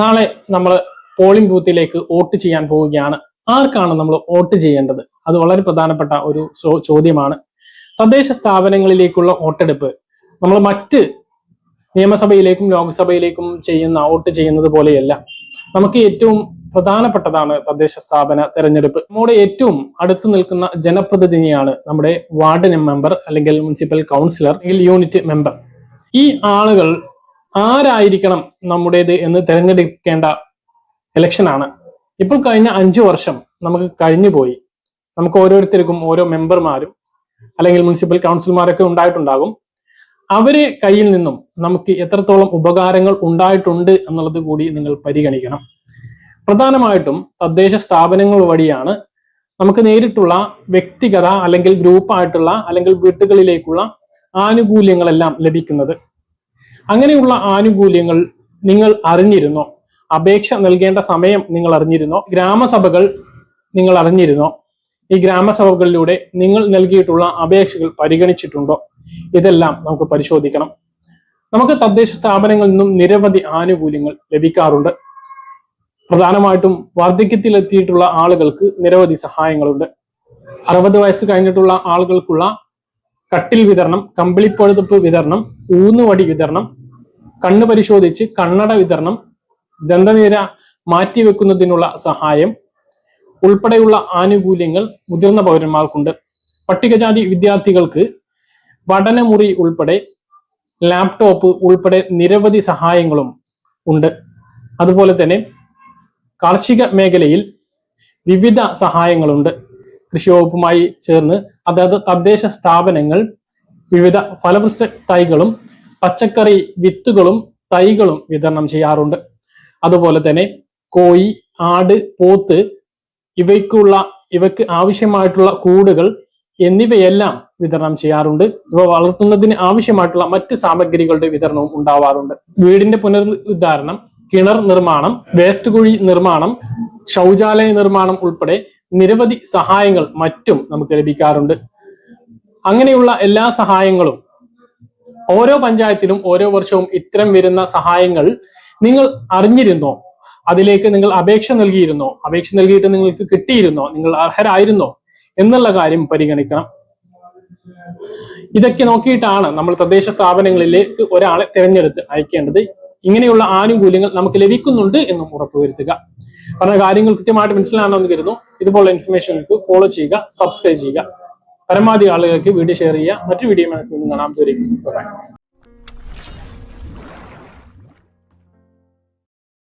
നാളെ നമ്മൾ പോളിംഗ് ബൂത്തിലേക്ക് വോട്ട് ചെയ്യാൻ പോവുകയാണ്. ആർക്കാണ് നമ്മൾ വോട്ട് ചെയ്യേണ്ടത്? അത് വളരെ പ്രധാനപ്പെട്ട ഒരു ചോദ്യമാണ്. തദ്ദേശ സ്ഥാപനങ്ങളിലേക്കുള്ള വോട്ടെടുപ്പ്. നമ്മൾ മറ്റ് നിയമസഭയിലേക്കും ലോക്സഭയിലേക്കും ചെയ്യുന്ന വോട്ട് ചെയ്യുന്നത് പോലെയല്ല. നമുക്ക് ഏറ്റവും പ്രധാനപ്പെട്ടതാണ് തദ്ദേശ സ്ഥാപന തെരഞ്ഞെടുപ്പ്. നമ്മുടെ ഏറ്റവും അടുത്തു നിൽക്കുന്ന ജനപ്രതിനിധിയാണ് നമ്മുടെ വാർഡ് മെമ്പർ അല്ലെങ്കിൽ മുനിസിപ്പൽ കൗൺസിലർ അല്ലെങ്കിൽ യൂണിറ്റ് മെമ്പർ. ഈ ആളുകൾ ആരായിരിക്കണം നമ്മുടേത് എന്ന് തിരഞ്ഞെടുക്കേണ്ട ഇലക്ഷനാണ് ഇപ്പോൾ കഴിഞ്ഞ അഞ്ചു വർഷം നമുക്ക് കഴിഞ്ഞു പോയി. നമുക്ക് ഓരോരുത്തർക്കും ഓരോ മെമ്പർമാരും അല്ലെങ്കിൽ മുനിസിപ്പൽ കൗൺസിൽമാരൊക്കെ ഉണ്ടായിട്ടുണ്ടാകും. അവരെ കയ്യിൽ നിന്നും നമുക്ക് എത്രത്തോളം ഉപകാരങ്ങൾ ഉണ്ടായിട്ടുണ്ട് എന്നുള്ളത് കൂടി നിങ്ങൾ പരിഗണിക്കണം. പ്രധാനമായിട്ടും തദ്ദേശ സ്ഥാപനങ്ങൾ വഴിയാണ് നമുക്ക് നേരിട്ടുള്ള വ്യക്തിഗത അല്ലെങ്കിൽ ഗ്രൂപ്പായിട്ടുള്ള അല്ലെങ്കിൽ വീട്ടുകളിലേക്കുള്ള ആനുകൂല്യങ്ങളെല്ലാം ലഭിക്കുന്നത്. അങ്ങനെയുള്ള ആനുകൂല്യങ്ങൾ നിങ്ങൾ അറിഞ്ഞിരുന്നോ? അപേക്ഷ നൽകേണ്ട സമയം നിങ്ങൾ അറിഞ്ഞിരുന്നോ? ഗ്രാമസഭകൾ നിങ്ങൾ അറിഞ്ഞിരുന്നോ? ഈ ഗ്രാമസഭകളിലൂടെ നിങ്ങൾ നൽകിയിട്ടുള്ള അപേക്ഷകൾ പരിഗണിച്ചിട്ടുണ്ടോ? ഇതെല്ലാം നമുക്ക് പരിശോധിക്കണം. നമുക്ക് തദ്ദേശ സ്ഥാപനങ്ങളിൽ നിന്നും നിരവധി ആനുകൂല്യങ്ങൾ ലഭിക്കാറുണ്ട്. പ്രധാനമായിട്ടും വാർദ്ധക്യത്തിലെത്തിയിട്ടുള്ള ആളുകൾക്ക് നിരവധി സഹായങ്ങളുണ്ട്. അറുപത് വയസ്സ് കഴിഞ്ഞിട്ടുള്ള ആളുകൾക്കുള്ള കട്ടിൽ വിതരണം കമ്പിളിപ്പഴുതുപ്പ് വിതരണം ഊന്നുവടി വിതരണം കണ്ണ് പരിശോധിച്ച് കണ്ണട വിതരണം ദന്തനിര മാറ്റിവെക്കുന്നതിനുള്ള സഹായം ഉൾപ്പെടെയുള്ള ആനുകൂല്യങ്ങൾ മുതിർന്ന പൗരന്മാർക്കുണ്ട്. പട്ടികജാതി വിദ്യാർത്ഥികൾക്ക് പഠനമുറി ഉൾപ്പെടെ ലാപ്ടോപ്പ് ഉൾപ്പെടെ നിരവധി സഹായങ്ങളും ഉണ്ട്. അതുപോലെ തന്നെ കാർഷിക മേഖലയിൽ വിവിധ സഹായങ്ങളുണ്ട്. കൃഷി വകുപ്പുമായി ചേർന്ന് അതായത് തദ്ദേശ സ്ഥാപനങ്ങൾ വിവിധ ഫലവൃക്ഷ തൈകളും പച്ചക്കറി വിത്തുകളും തൈകളും വിതരണം ചെയ്യാറുണ്ട്. അതുപോലെ തന്നെ കോഴി ആട് പോത്ത് ഇവയ്ക്കുള്ള ഇവയ്ക്ക് ആവശ്യമായിട്ടുള്ള കൂടുകൾ എന്നിവയെല്ലാം വിതരണം ചെയ്യാറുണ്ട്. ഇവ വളർത്തുന്നതിന് ആവശ്യമായിട്ടുള്ള മറ്റ് സാമഗ്രികളുടെ വിതരണവും ഉണ്ടാവാറുണ്ട്. വീടിന്റെ പുനരുദ്ധാരണം കിണർ നിർമ്മാണം വേസ്റ്റ് കുഴി നിർമ്മാണം ശൗചാലയ നിർമ്മാണം ഉൾപ്പെടെ നിരവധി സഹായങ്ങൾ മറ്റും നമുക്ക് ലഭിക്കാറുണ്ട്. അങ്ങനെയുള്ള എല്ലാ സഹായങ്ങളും ഓരോ പഞ്ചായത്തിലും ഓരോ വർഷവും ഇത്തരം വരുന്ന സഹായങ്ങൾ നിങ്ങൾ അറിഞ്ഞിരുന്നോ? അതിലേക്ക് നിങ്ങൾ അപേക്ഷ നൽകിയിരുന്നോ? അപേക്ഷ നൽകിയിട്ട് നിങ്ങൾക്ക് കിട്ടിയിരുന്നോ? നിങ്ങൾ അർഹരായിരുന്നോ? എന്നുള്ള കാര്യം പരിഗണിക്കണം. ഇതൊക്കെ നോക്കിയിട്ടാണ് നമ്മൾ തദ്ദേശ സ്ഥാപനങ്ങളിലേക്ക് ഒരാളെ തിരഞ്ഞെടുത്ത് അയക്കേണ്ടത്. ഇങ്ങനെയുള്ള ആനുകൂല്യങ്ങൾ നമുക്ക് ലഭിക്കുന്നുണ്ട് എന്നും ഉറപ്പുവരുത്തുക. പറഞ്ഞ കാര്യങ്ങൾ കൃത്യമായിട്ട് മനസ്സിലാണെന്ന് കരുതുന്നു. ഇതുപോലുള്ള ഇൻഫർമേഷനുകൾക്ക് ഫോളോ ചെയ്യുക സബ്സ്ക്രൈബ് ചെയ്യുക. പരമാവധി ആളുകൾക്ക് വീഡിയോ ഷെയർ ചെയ്യുക. മറ്റു വീഡിയോ കാണാം. ദൂരേക്ക്